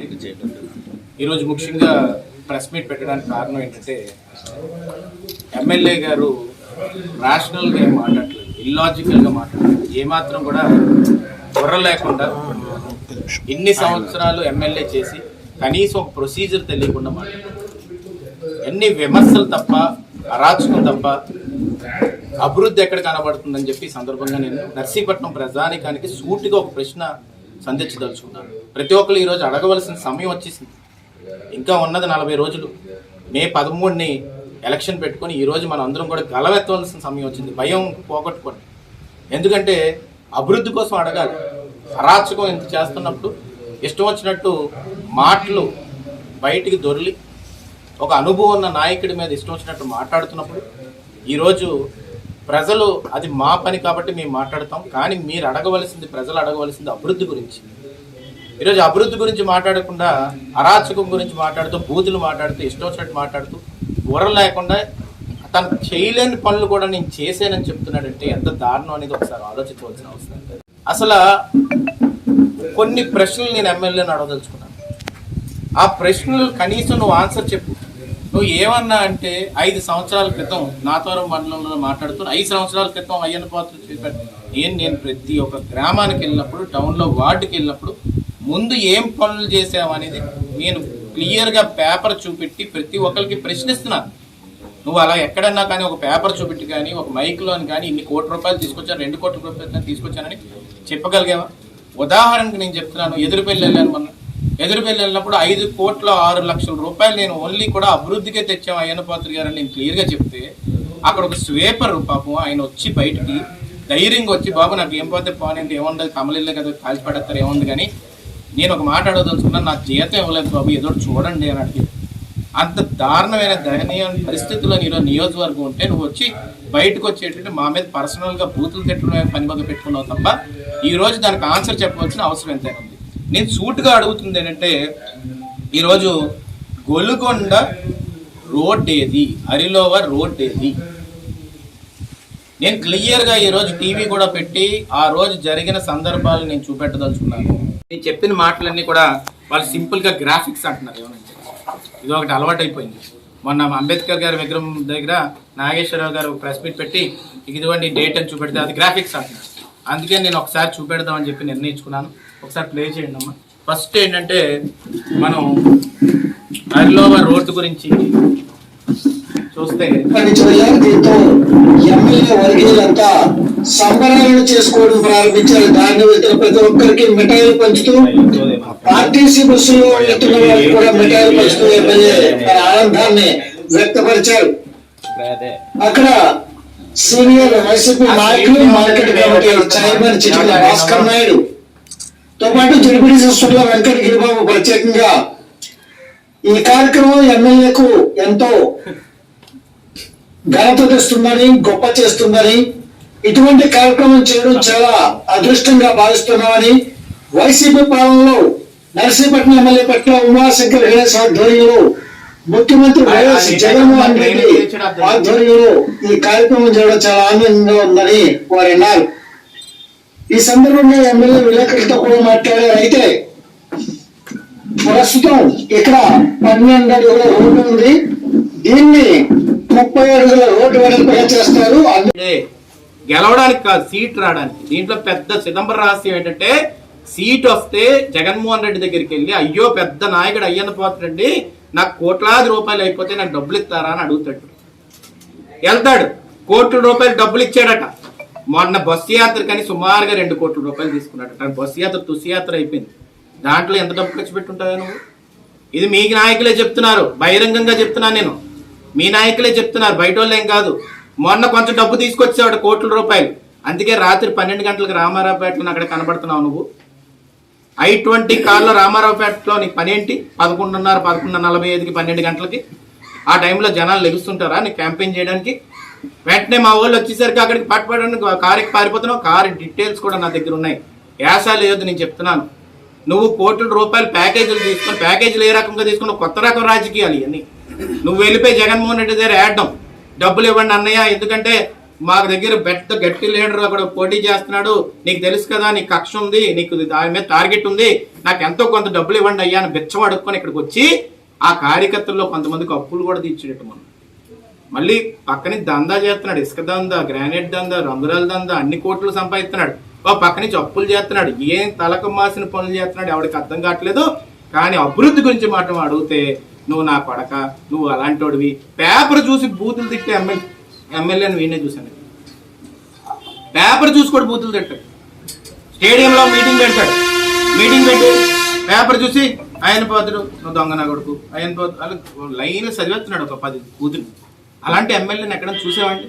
అండి ఈరోజు ముఖ్యంగా ప్రెస్ మీట్ పెట్టడానికి కారణం ఏంటంటే ఎమ్మెల్యే గారు రాషనల్గా ఏం మాట్లాడలేదు ఇల్లాజికల్గా మాట్లాడలేదు ఏమాత్రం కూడా బుర్ర లేకుండా ఇన్ని సంవత్సరాలు ఎమ్మెల్యే చేసి కనీసం ఒక ప్రొసీజర్ తెలియకుండా మాట్లాడారు ఎన్ని విమర్శలు తప్ప అరాచకం తప్ప అభివృద్ధి ఎక్కడ కనబడుతుందని చెప్పి సందర్భంగా నేను నర్సీపట్నం ప్రజానికానికి సూటిగా ఒక ప్రశ్న సంధించదలుచుకున్నాను ప్రతి ఒక్కరు ఈరోజు అడగవలసిన సమయం వచ్చేసింది. ఇంకా ఉన్నది నలభై రోజులు. మే పదమూడుని ఎలక్షన్ పెట్టుకొని ఈరోజు మనం అందరం కూడా గలవెత్తవలసిన సమయం వచ్చింది. భయం పోగొట్టుకోండి. ఎందుకంటే అభివృద్ధి కోసం అడగాలి. అరాచకం ఇంత చేస్తున్నప్పుడు ఇష్టం వచ్చినట్టు మాటలు బయటికి దొరిలి ఒక అనుభవం ఉన్న నాయకుడి మీద ఇష్టం వచ్చినట్టు మాట్లాడుతున్నప్పుడు ఈరోజు ప్రజలు అది మా పని కాబట్టి మేము మాట్లాడతాం. కానీ మీరు అడగవలసింది ప్రజలు అడగవలసింది అభివృద్ధి గురించి. ఈరోజు అభివృద్ధి గురించి మాట్లాడకుండా అరాచకం గురించి మాట్లాడుతూ బూతులు మాట్లాడుతూ ఇష్టం వచ్చినట్టు మాట్లాడుతూ బుర్ర లేకుండా తను చేయలేని పనులు కూడా నేను చేశానని చెప్తున్నాడంటే ఎంత దారుణం అనేది ఒకసారి ఆలోచించవలసిన అవసరం ఉంది. అసలు కొన్ని ప్రశ్నలు నేను ఎమ్మెల్యేని అడగదలుచుకున్నాను. ఆ ప్రశ్నలు కనీసం నువ్వు ఆన్సర్ చెప్పు. నువ్వు ఏమన్నా అంటే ఐదు సంవత్సరాల క్రితం నాతోరం మండలంలో మాట్లాడుతూ ఐదు సంవత్సరాల క్రితం అయ్యన్న పాత్ర చెప్పాడు నేను నేను ప్రతి ఒక్క గ్రామానికి వెళ్ళినప్పుడు టౌన్లో వార్డుకి వెళ్ళినప్పుడు ముందు ఏం పనులు చేసావు అనేది నేను క్లియర్గా పేపర్ చూపెట్టి ప్రతి ఒక్కరికి ప్రశ్నిస్తున్నాను. నువ్వు అలా ఎక్కడన్నా కానీ ఒక పేపర్ చూపెట్టి కానీ ఒక మైక్లోని కానీ ఇన్ని కోట్ల రూపాయలు తీసుకొచ్చాను రెండు కోట్ల రూపాయలు తీసుకొచ్చానని చెప్పగలిగావా? ఉదాహరణకు నేను చెప్తున్నాను ఎదురుపల్లి వెళ్ళాను మొన్న. ఎదురుపల్లి వెళ్ళినప్పుడు ఐదు కోట్ల ఆరు లక్షల రూపాయలు నేను ఓన్లీ కూడా అభివృద్ధికే తెచ్చాం అయ్యన్న పాత్ర గారు నేను క్లియర్గా చెప్తే అక్కడ ఒక స్వేపర్ పాపం ఆయన వచ్చి బయటికి ధైర్యంగా వచ్చి బాబు నాకు ఏం పోతే పోనీ ఏముండదు కమలిల్లే కదా కాల్చి పడేస్తారు ఏముంది కానీ నేను ఒక మాట అడగదలుచుకున్నాను నా జీతం ఇవ్వలేదు బాబు ఏదో చూడండి అని అడిగి. అంత దారుణమైన దయనీయ పరిస్థితుల్లో నీలో నియోజకవర్గం ఉంటే నువ్వు వచ్చి బయటకు వచ్చేటట్టు మా మీద పర్సనల్గా బూతులు తిట్టడమే పని బాగా పెట్టుకున్నావు తప్ప ఈ రోజు దానికి ఆన్సర్ చెప్పవలసిన అవసరం ఎంతైనా ఉంది. నేను సూటుగా అడుగుతుంది ఏంటంటే ఈరోజు గొల్లుకొండ రోడ్ ఏది అరిలోవర్ రోడ్ ఏది నేను క్లియర్గా ఈరోజు టీవీ కూడా పెట్టి ఆ రోజు జరిగిన సందర్భాలు నేను చూపెట్టదలుచుకున్నాను. నేను చెప్పిన మాటలన్నీ కూడా వాళ్ళు సింపుల్గా గ్రాఫిక్స్ అంటున్నారు ఏమనంటే ఇది ఒకటి అలవాటు అయిపోయింది మొన్న అంబేద్కర్ గారి విగ్రహం దగ్గర నాగేశ్వరరావు గారు ప్రెస్ మీట్ పెట్టి ఇదిగోండి డేట్ అని చూపెడితే అది గ్రాఫిక్స్ అంటున్నారు. అందుకే నేను ఒకసారి చూపెడదామని చెప్పి నిర్ణయించుకున్నాను. ఒకసారి ప్లే చేయండి అమ్మా. ఫస్ట్ ఏంటంటే మనం హరిలోవ రోడ్డు గురించి చూస్తే దీంతో ఎమ్మెల్యే వర్గీయులంతా సంబరాలను చేసుకోవడం ప్రారంభించారు. దారిని వెళ్తున్న ప్రతి ఒక్కరికి మిఠాయిలు పంచుతూ ఆర్టీసీ బస్సులో వెళ్తున్న వారికి కూడా మిఠాయిలు పంచుతూ ఎమ్మెల్యే ఆనందాన్ని వ్యక్తపరిచారు. అక్కడ సీనియర్ వైసీపీ నాయకులు market committee chairman Chitikala Bhaskar Naidu తో పాటు జడిపిడి సిస్టర్ల వెంకట గిరిబాబు ప్రత్యేకంగా ఈ కార్యక్రమం ఎమ్మెల్యేకు ఎంతో ఘనత తెస్తుందని గొప్ప చేస్తుందని ఇటువంటి కార్యక్రమం చేయడం చాలా అదృష్టంగా భావిస్తున్నామని వైసీపీ పాలనలో నర్సీపట్నం ఎమ్మెల్యే పట్ల ఉమాశంకర్ గణేష్ ఆధ్వర్యంలో ముఖ్యమంత్రి వైఎస్ జగన్మోహన్ రెడ్డి ఆధ్వర్యంలో ఈ కార్యక్రమం చేయడం చాలా ఆనందంగా ఉందని వారు అన్నారు ఈ సందర్భంగా ఎమ్మెల్యే విలేకరులతో కూడా మాట్లాడారు అయితే ప్రస్తుతం ఇక్కడ పన్నెండు అడుగుల రోడ్డు ఉంది. దీన్ని ముప్పై అడుగుల రోడ్డు వరకు చేస్తారు. గెలవడానికి కాదు సీట్ రావడానికి. దీంట్లో పెద్ద చిదంబర రహస్యం ఏంటంటే సీట్ వస్తే జగన్మోహన్ రెడ్డి దగ్గరికి వెళ్ళి అయ్యో పెద్ద నాయకుడు అయ్యన్న పోతాడండి నాకు కోట్లాది రూపాయలు అయిపోతే నాకు డబ్బులు ఇస్తారా అని అడుగుతాడు. వెళ్తాడు. కోట్ల రూపాయలు డబ్బులు ఇచ్చాడట. మొన్న బస్సు యాత్ర కానీ సుమారుగా రెండు కోట్ల రూపాయలు తీసుకున్నాడు. కానీ బస్సు యాత్ర తుసియాత్ర అయిపోయింది. దాంట్లో ఎంత డబ్బు ఖర్చు పెట్టుంటావా నువ్వు? ఇది మీ నాయకులే చెప్తున్నారు. బహిరంగంగా చెప్తున్నాను నేను. మీ నాయకులే చెప్తున్నారు. బయట వాళ్ళేం కాదు. మొన్న కొంచెం డబ్బు తీసుకొచ్చేవాడు కోట్ల రూపాయలు. అందుకే రాత్రి పన్నెండు గంటలకు రామారావుపేటలో అక్కడ కనబడుతున్నావు నువ్వు. ఐ ట్వంటీ కార్లో రామారావుపేటలో నీకు పని ఏంటి? పదకొండున్నర పదకొండు నలభై ఐదుకి పన్నెండు గంటలకి. ఆ టైంలో జనాలు లెగుస్తుంటారా? నీకు క్యాంపెయిన్ చేయడానికి? వెంటనే మా వాళ్ళు వచ్చేసరికి అక్కడికి పట్టుబడడానికి కారుకి పారిపోతున్నావు. కారు డీటెయిల్స్ కూడా నా దగ్గర ఉన్నాయి. యాసాలు లేదు నేను చెప్తున్నాను. నువ్వు కోట్ల రూపాయలు ప్యాకేజీలు తీసుకొని ప్యాకేజీలు ఏ రకంగా తీసుకున్నావు? కొత్త రకం రాజకీయాలు ఇవన్నీ. నువ్వు వెళ్ళిపోయి జగన్మోహన్ రెడ్డి దగ్గర వేయడం డబ్బులు ఇవ్వండి అన్నయ్య ఎందుకంటే మా దగ్గర పెద్ద గట్టి లీడర్ అక్కడ పోటీ చేస్తున్నాడు. నీకు తెలుసు కదా నీకు కక్ష ఉంది నీకు దాని మీద టార్గెట్ ఉంది. నాకు ఎంతో కొంత డబ్బులు ఇవ్వండి అయ్యా అని బిచ్చం అడుక్కొని ఇక్కడికి వచ్చి ఆ కార్యకర్తల్లో కొంతమందికి అప్పులు కూడా తీర్చేటట్టు మనం మళ్ళీ పక్కనే దందా చేస్తున్నాడు ఇసుక దందా గ్రానైట్ దందా రంగురాల దందా అన్ని కోట్లు సంపాదిస్తున్నాడు. ఓ పక్కనే నుంచి అప్పులు చేస్తున్నాడు. ఏం తలకు మాసిన పనులు చేస్తున్నాడు ఎవరికి అర్థం కావట్లేదు. కానీ అభివృద్ధి గురించి మాట అడిగితే నువ్వు నా కొడక నువ్వు అలాంటోడివి. పేపర్ చూసి బూతులు తిట్టే ఎమ్మెల్యే ఎమ్మెల్యేని వీణే చూశాను. పేపర్ చూసి కూడా బూతులు తిట్టాడు. స్టేడియంలో మీటింగ్ పెడతాడు. మీటింగ్ పెట్టి పేపర్ చూసి ఆయన పోతుడు నువ్వు దొంగ నా కొడుకు ఆయన పోతు లైన్ చదివేస్తున్నాడు ఒక పది కూతురు అలాంటి ఎమ్మెల్యేని ఎక్కడ చూసావండి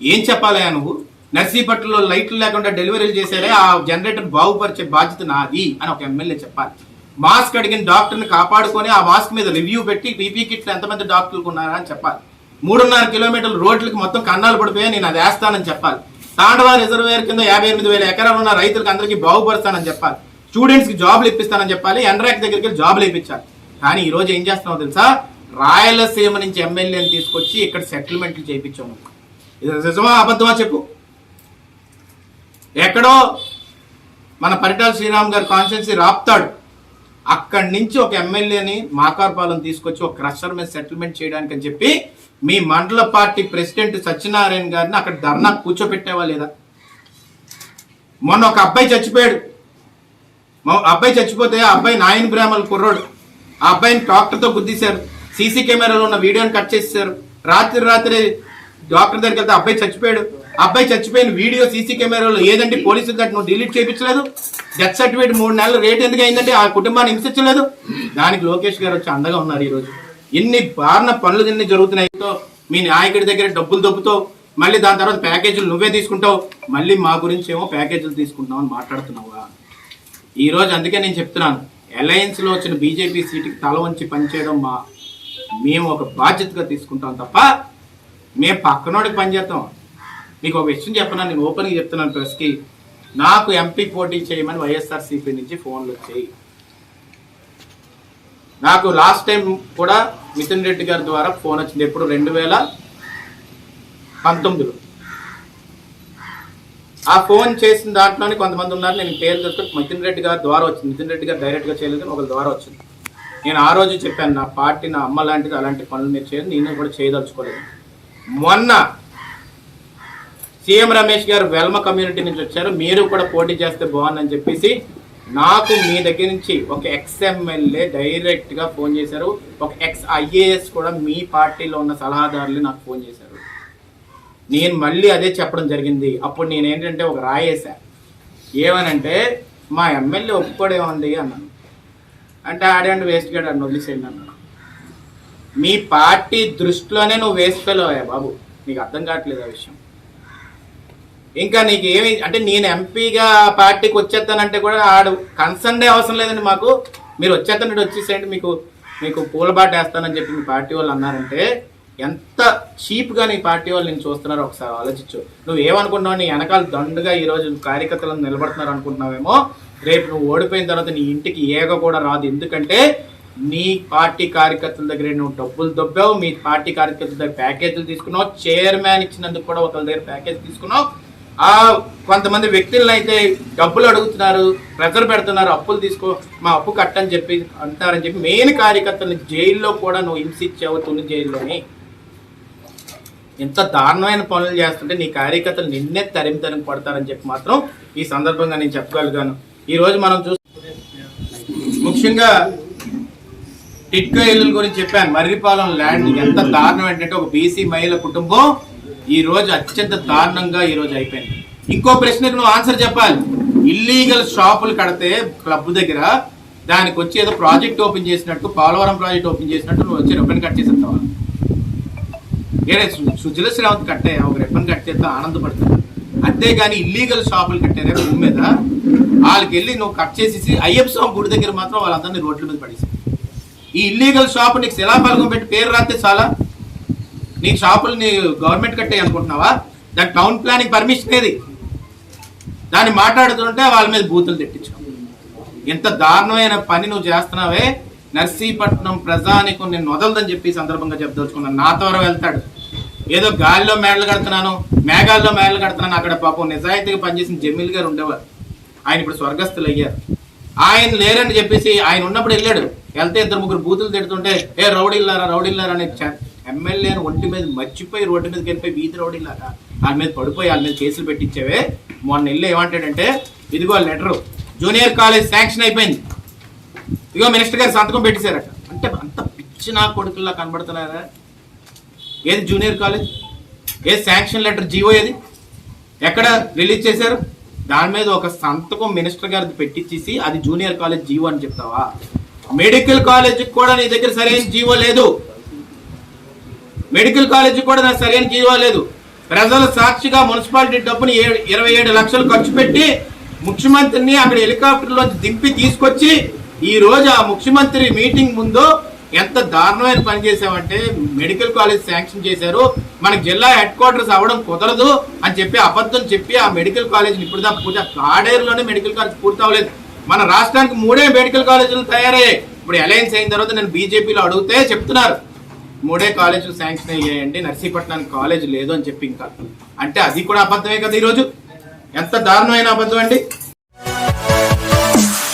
ఏం చెప్పాలయా నువ్వు? నర్సీపట్నంలో లైట్లు లేకుండా డెలివరీలు చేశారే ఆ జనరేటర్ బాగుపరిచే బాధ్యత నాది అని ఒక ఎమ్మెల్యే చెప్పాలి. మాస్క్ అడిగిన డాక్టర్ని కాపాడుకొని ఆ మాస్క్ మీద రివ్యూ పెట్టి పీపీ కిట్లు ఎంతమంది డాక్టర్లకు ఉన్నారా అని చెప్పాలి. మూడున్నర కిలోమీటర్ల రోడ్లకి మొత్తం కన్నాలు పడిపోయా నేను అది వేస్తానని చెప్పాలి. తాండవ రిజర్వేర్ కింద యాభై ఎనిమిది వేల ఎకరాలు ఉన్న రైతులకు అందరికీ బాగుపరుస్తానని చెప్పాలి. స్టూడెంట్స్కి జాబ్లు ఇప్పిస్తానని చెప్పాలి ఎన్రాక్ దగ్గరికి జాబ్లు ఇప్పించాలి కానీ ఈ రోజు ఏం చేస్తున్నావు తెలుసా? రాయలసీమ నుంచి ఎమ్మెల్యేని తీసుకొచ్చి ఇక్కడ సెటిల్మెంట్లు చేయించాము. ఇది నిజమా అబద్ధమా చెప్పు. ఎక్కడో మన పరిటాల శ్రీరామ్ గారి కాన్స్టిట్యున్సీ రాపుతాడు. అక్కడి నుంచి ఒక ఎమ్మెల్యేని మాకార్పాలెం తీసుకొచ్చి ఒక క్రషర్ మీద సెటిల్మెంట్ చేయడానికి అని చెప్పి మీ మండల పార్టీ ప్రెసిడెంట్ సత్యనారాయణ గారిని అక్కడ ధర్నా కూర్చోపెట్టేవా లేదా? మొన్న ఒక అబ్బాయి చచ్చిపోయాడు. అబ్బాయి చచ్చిపోతే ఆ అబ్బాయి నాయన బ్రాహ్మణ కుర్రోడు. ఆ అబ్బాయిని డాక్టర్తో గుద్దీశారు. సీసీ కెమెరాలో ఉన్న వీడియోని కట్ చేసేసారు రాత్రి రాత్రి డాక్టర్ దగ్గరికి వెళ్తే అబ్బాయి చచ్చిపోయాడు. అబ్బాయి చచ్చిపోయిన వీడియో సీసీ కెమెరాలో ఏదంటే పోలీసులు దాన్ని నువ్వు డిలీట్ చేయించలేదు? డెత్ సర్టిఫికేట్ మూడు నెలలు రేట్ ఎందుకు అయిందంటే ఆ కుటుంబాన్ని హింసించలేదు? దానికి లోకేష్ గారు వచ్చి అండగా ఉన్నారు ఈరోజు. ఎన్ని బారిన పనులు ఎన్ని జరుగుతున్నాయితో మీ నాయకుడి దగ్గర డబ్బులు దొబ్బుతో మళ్ళీ దాని తర్వాత ప్యాకేజీలు నువ్వే తీసుకుంటావు. మళ్ళీ మా గురించి ఏమో ప్యాకేజీలు తీసుకుంటావు అని మాట్లాడుతున్నావా? ఈరోజు అందుకే నేను చెప్తున్నాను. ఎలయన్స్లో వచ్చిన బీజేపీ సీటుకి తల వంచి పనిచేయడం మా మేము ఒక బాధ్యతగా తీసుకుంటాం తప్ప మేము పక్కనోడికి పనిచేస్తాం మీకు ఒక విషయం చెప్పనా? నేను ఓపెన్గా చెప్తున్నాను ప్రెస్కి. నాకు ఎంపీ పోటీ చేయమని వైఎస్ఆర్సీపీ నుంచి ఫోన్లు వచ్చాయి. నాకు లాస్ట్ టైం కూడా మిథున్ రెడ్డి గారి ద్వారా ఫోన్ వచ్చింది. ఎప్పుడు? రెండు వేల పంతొమ్మిదిలో. ఆ ఫోన్ చేసిన దాంట్లోనే కొంతమంది ఉన్నారు. నేను పేరు తెలుసుకుని మిథున్ రెడ్డి గారి ద్వారా వచ్చింది. మిథున్ రెడ్డి గారు డైరెక్ట్గా చేయలేదు ఒకరి ద్వారా వచ్చింది. నేను ఆ రోజు చెప్పాను నా పార్టీ నా అమ్మ లాంటిది అలాంటి పనులు మీరు చేయదు నేను కూడా చేయదలుచుకోలేదు. మొన్న సీఎం రమేష్ గారు వెల్మ కమ్యూనిటీ నుంచి వచ్చారు మీరు కూడా పోటీ చేస్తే బాగుందని చెప్పేసి నాకు మీ దగ్గర నుంచి ఒక ఎక్స్ ఎమ్మెల్యే డైరెక్ట్గా ఫోన్ చేశారు ఒక ఎక్స్ ఐఏఎస్ కూడా మీ పార్టీలో ఉన్న సలహాదారులు నాకు ఫోన్ చేశారు. నేను మళ్ళీ అదే చెప్పడం జరిగింది అప్పుడు నేను ఏంటంటే ఒక రాయేసా ఏమనంటే మా ఎమ్మెల్యే ఒప్పుకోడేముంది అన్నాను. అంటే ఆడండి వేస్ట్ గాడు అని వదిలేసేయండి మీ పార్టీ దృష్టిలోనే నువ్వు వేస్ట్ ఫెలో బాబు. నీకు అర్థం కావట్లేదు ఆ విషయం. ఇంకా నీకు ఏమి అంటే నేను ఎంపీగా పార్టీకి వచ్చేస్తానంటే కూడా ఆడు కన్సర్న్డే అవసరం లేదండి మాకు. మీరు వచ్చేస్తానంటే వచ్చేసేయండి మీకు మీకు పూలబాట వేస్తానని చెప్పి మీ పార్టీ వాళ్ళు అన్నారంటే ఎంత చీప్గా నీ పార్టీ వాళ్ళు నేను చూస్తున్నారో ఒకసారి ఆలోచించు. నువ్వు ఏమనుకుంటున్నావు? నీ వెనకాల దండుగా ఈ రోజు కార్యకర్తలను నిలబడుతున్నారు అనుకుంటున్నావేమో? రేపు నువ్వు ఓడిపోయిన తర్వాత నీ ఇంటికి ఏగ కూడా రాదు. ఎందుకంటే నీ పార్టీ కార్యకర్తల దగ్గర నువ్వు డబ్బులు దొబ్బావు మీ పార్టీ కార్యకర్తల దగ్గర ప్యాకేజీలు తీసుకున్నావు చైర్మన్ ఇచ్చినందుకు కూడా ఒకరి దగ్గర ప్యాకేజ్ తీసుకున్నావు. ఆ కొంతమంది వ్యక్తులను అయితే డబ్బులు అడుగుతున్నారు ప్రెజర్ పెడుతున్నారు అప్పులు తీసుకో మా అప్పు కట్టని చెప్పి అంటారని చెప్పి మెయిన్ కార్యకర్తలను జైల్లో కూడా నువ్వు హింసించావు తుని జైల్లోని. ఇంత దారుణమైన పనులు చేస్తుంటే నీ కార్యకర్తలు నిన్నే తరిమి తరిమి పడతారని చెప్పి మాత్రం ఈ సందర్భంగా నేను చెప్పగలిగాను ఈరోజు మనం చూ ముఖ్యంగా టిట్కో ఇల్లుల గురించి చెప్పాను. మర్రిపాలెం ల్యాండ్ ఎంత దారుణం ఏంటంటే ఒక బీసీ మహిళ కుటుంబం ఈ రోజు అత్యంత దారుణంగా ఈ రోజు అయిపోయింది. ఇంకో ప్రశ్నకు నువ్వు ఆన్సర్ చెప్పాలి. ఇల్లీగల్ షాపులు కడితే క్లబ్ దగ్గర దానికి వచ్చి ఏదో ప్రాజెక్ట్ ఓపెన్ చేసినట్టు పోలవరం ప్రాజెక్ట్ ఓపెన్ చేసినట్టు నువ్వు వచ్చి రిబ్బన్ కట్ చేసేస్తావా? ఏడే సుజల శ్రావంత్ కట్టే ఒక రిబ్బన్ కట్ చేస్తే ఆనందపడుతుంది? అంతేగాని ఇల్లీగల్ షాపులు కట్టారే భూమి మీద. వాళ్ళకి వెళ్ళి నువ్వు కట్ చేసేసి అయ్యప్ప స్వామి గుడి దగ్గర మాత్రం వాళ్ళందరినీ రోడ్ల మీద పడేసి. ఈ ఇల్లీగల్ షాప్ నీకు శిలాఫలకం పెట్టి పేరు రాస్తే చాలా. నీ షాపులు నీ గవర్నమెంట్ కట్టే అనుకుంటున్నావా? దాని టౌన్ ప్లానింగ్ పర్మిషన్ ఏది? దాన్ని మాట్లాడుతుంటే వాళ్ళ మీద బూతులు తెప్పించావు ఎంత దారుణమైన పని నువ్వు చేస్తున్నావే. నర్సీపట్నం ప్రజానికి నేను వదలదని చెప్పి సందర్భంగా చెప్పదలుచుకున్నాను నా ద్వారా వెళ్తాడు. ఏదో గాలిలో మేడలు కడుతున్నాను మేఘాల్లో మేడలు కడుతున్నాను. అక్కడ పాపం నిజాయితీగా పనిచేసిన జమీల్ గారు ఉండేవారు. ఆయన ఇప్పుడు స్వర్గస్థులు అయ్యారు. ఆయన లేరని చెప్పేసి ఆయన ఉన్నప్పుడు వెళ్ళాడు. వెళ్తే ఇద్దరు ముగ్గురు బూతులు తిడుతుంటే ఏ రౌడీలారా రౌడీలారా అని ఎమ్మెల్యేని ఒంటి మీద మర్చిపోయి రోడ్డు మీదకి వెళ్ళిపోయి వీధి రౌడీల్లారా? వాళ్ళ మీద పడిపోయి వాళ్ళ మీద కేసులు పెట్టించేవే. మొన్న వెళ్ళి ఏమంటాడంటే ఇదిగో లెటరు జూనియర్ కాలేజ్ శాంక్షన్ అయిపోయింది. ఇదిగో మినిస్టర్ గారు సంతకం పెట్టేశారట. అంటే అంత పిచ్చి నా కొడుకుల్లా కనబడుతున్నారా? ఏది జూనియర్ కాలేజ్? ఏది శాంక్షన్ లెటర్ జీవో ఏది? ఎక్కడ రిలీజ్ చేశారు? దాని మీద ఒక సంతకం మినిస్టర్ గారిది పెట్టించేసి అది జూనియర్ కాలేజ్ జీవో అని చెప్తావా? మెడికల్ కాలేజీకి కూడా నీ దగ్గర సరైన జీవో లేదు. మెడికల్ కాలేజీ కూడా నాకు సరైన జీవో లేదు. ప్రజల సాక్షిగా మున్సిపాలిటీ డబ్బుని ఏ- ఇరవై ఏడు లక్షలు ఖర్చు పెట్టి ముఖ్యమంత్రిని అక్కడ హెలికాప్టర్లో దింపి తీసుకొచ్చి ఈ రోజు ఆ ముఖ్యమంత్రి మీటింగ్ ముందు ఎంత దారుణమైన పని చేసామంటే మెడికల్ కాలేజ్ శాంక్షన్ చేశారు. మనకు జిల్లా హెడ్ క్వార్టర్స్ అవ్వడం కుదరదు అని చెప్పి అబద్ధం చెప్పి ఆ మెడికల్ కాలేజ్ ఇప్పుడు దాకా పూజ కాడేరులోనే మెడికల్ కాలేజ్ పూర్తి అవ్వలేదు. మన రాష్ట్రానికి మూడే మెడికల్ కాలేజీలు తయారయ్యాయి. ఇప్పుడు అలయన్స్ అయిన తర్వాత నేను బీజేపీలో అడిగితే చెప్తున్నారు. మూడే కాలేజీలు శాంక్షన్ అయ్యాయండి నర్సీపట్నానికి కాలేజ్ లేదు అని చెప్పి ఇంకా. అంటే అది కూడా అబద్ధమే కదా ఈరోజు? ఎంత దారుణమైన అబద్ధం అండి?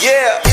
Yeah.